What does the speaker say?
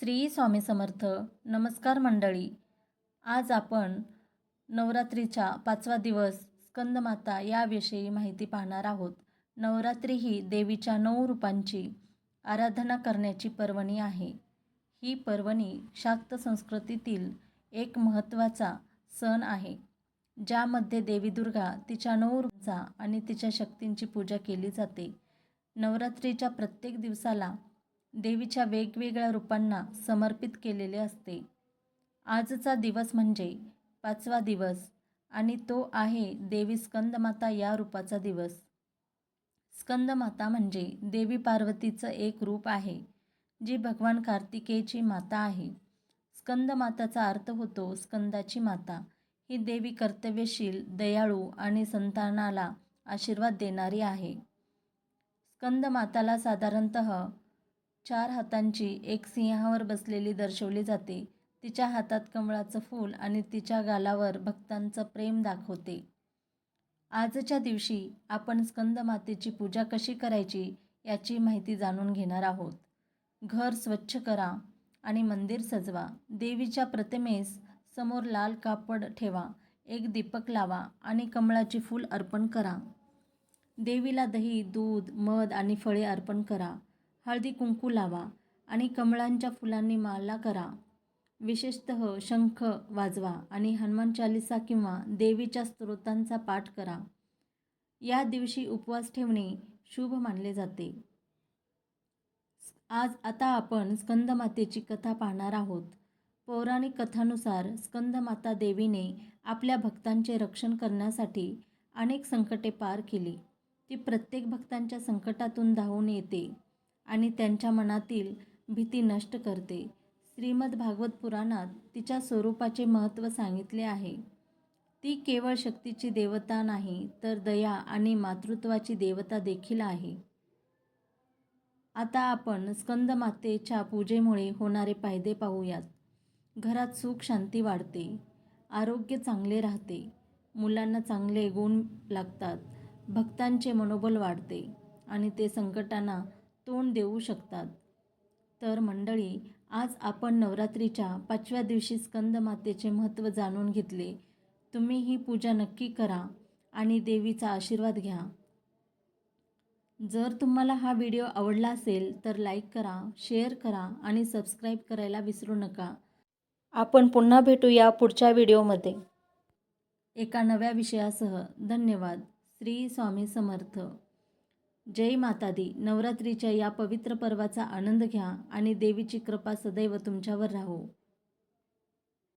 श्री स्वामी समर्थ. नमस्कार मंडळी. आज आपण नवरात्रीच्या पाचवा दिवस स्कंदमाता याविषयी माहिती पाहणार आहोत. नवरात्री ही देवीच्या नऊ रूपांची आराधना करण्याची पर्वणी आहे. ही पर्वणी शाक्त संस्कृतीतील एक महत्त्वाचा सण आहे ज्यामध्ये देवी दुर्गा तिच्या नऊ रूपांचा आणि तिच्या शक्तींची पूजा केली जाते. नवरात्रीच्या प्रत्येक दिवसाला देवीच्या वेगवेगळ्या रूपांना समर्पित केलेले असते. आजचा दिवस म्हणजे पाचवा दिवस आणि तो आहे देवी स्कंदमाता या रूपाचा दिवस. स्कंदमाता म्हणजे देवी पार्वतीचं एक रूप आहे जी भगवान कार्तिकेयची माता आहे. स्कंदमाताचा अर्थ होतो स्कंदाची माता. ही देवी कर्तव्यशील दयाळू आणि संतानाला आशीर्वाद देणारी आहे. स्कंदमाताला साधारणत चार हातांची एक सिंहावर बसलेली दर्शवली जाते. तिच्या हातात कमळाचं फूल आणि तिच्या गालावर भक्तांचं प्रेम दाखवते. आजच्या दिवशी आपण स्कंदमातेची पूजा कशी करायची याची माहिती जाणून घेणार आहोत. घर स्वच्छ करा आणि मंदिर सजवा. देवीच्या प्रतिमेस समोर लाल कापड ठेवा. एक दीपक लावा आणि कमळाची फूल अर्पण करा. देवीला दही दूध मध आणि फळे अर्पण करा. हळदी कुंकू लावा आणि कमळांच्या फुलांनी माला करा. विशेषतः शंख वाजवा आणि हनुमान चालिसा किंवा देवीच्या स्तोत्रांचा पाठ करा. या दिवशी उपवास ठेवणे शुभ मानले जाते. आज आता आपण स्कंदमातेची कथा पाहणार आहोत. पौराणिक कथानुसार स्कंदमाता देवीने आपल्या भक्तांचे रक्षण करण्यासाठी अनेक संकटे पार केली. ती प्रत्येक भक्तांच्या संकटातून धावून येते. आणि त्यांच्या मनातील भीती नष्ट करते. श्रीमद भागवत पुराणात तिच्या स्वरूपाचे महत्त्व सांगितले आहे. ती केवळ शक्तीची देवता नाही तर दया आणि मातृत्वाची देवता देखील आहे. आता आपण स्कंदमातेच्या पूजेमुळे होणारे फायदे पाहूयात. घरात सुख शांती वाढते. आरोग्य चांगले राहते. मुलांना चांगले गुण लागतात. भक्तांचे मनोबल वाढते आणि ते संकटांना तोंड देऊ शकतात. तर मंडळी आज आपण नवरात्रीच्या पाचव्या दिवशी स्कंदमातेचे महत्त्व जाणून घेतले. तुम्ही ही पूजा नक्की करा आणि देवीचा आशीर्वाद घ्या. जर तुम्हाला हा व्हिडिओ आवडला असेल तर लाईक करा शेअर करा आणि सबस्क्राईब करायला विसरू नका. आपण पुन्हा भेटूया पुढच्या व्हिडिओमध्ये. एका नव्या विषयासह धन्यवाद. श्री स्वामी समर्थ. जय माता दी नवरात्रीच्या या पवित्र पर्वाचा आनंद घ्या आणि देवीची कृपा सदैव तुमच्यावर राहो.